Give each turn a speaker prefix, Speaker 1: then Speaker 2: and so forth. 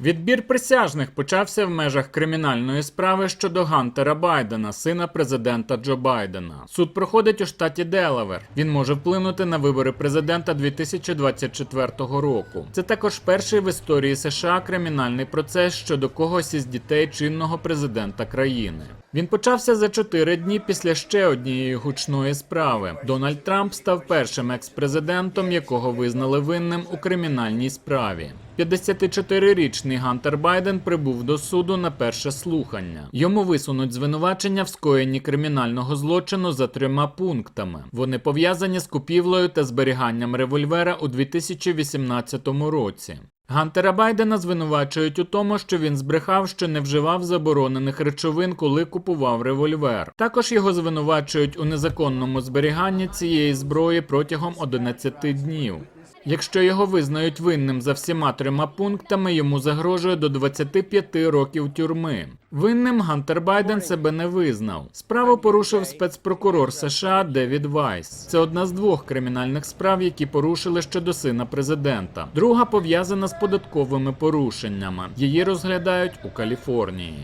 Speaker 1: Відбір присяжних почався в межах кримінальної справи щодо Гантера Байдена, сина президента Джо Байдена. Суд проходить у штаті Делавер. Він може вплинути на вибори президента 2024 року. Це також перший в історії США кримінальний процес щодо когось із дітей чинного президента країни. Він почався за чотири дні після ще однієї гучної справи. Дональд Трамп став першим екс-президентом, якого визнали винним у кримінальній справі. 54-річний Гантер Байден прибув до суду на перше слухання. Йому висунуть звинувачення в скоєнні кримінального злочину за трьома пунктами. Вони пов'язані з купівлею та зберіганням револьвера у 2018 році. Гантера Байдена звинувачують у тому, що він збрехав, що не вживав заборонених речовин, коли купував револьвер. Також його звинувачують у незаконному зберіганні цієї зброї протягом 11 днів. Якщо його визнають винним за всіма трьома пунктами, йому загрожує до 25 років тюрми. Винним Гантер Байден себе не визнав. Справу порушив спецпрокурор США Девід Вайс. Це одна з двох кримінальних справ, які порушили щодо сина президента. Друга пов'язана з податковими порушеннями. Її розглядають у Каліфорнії.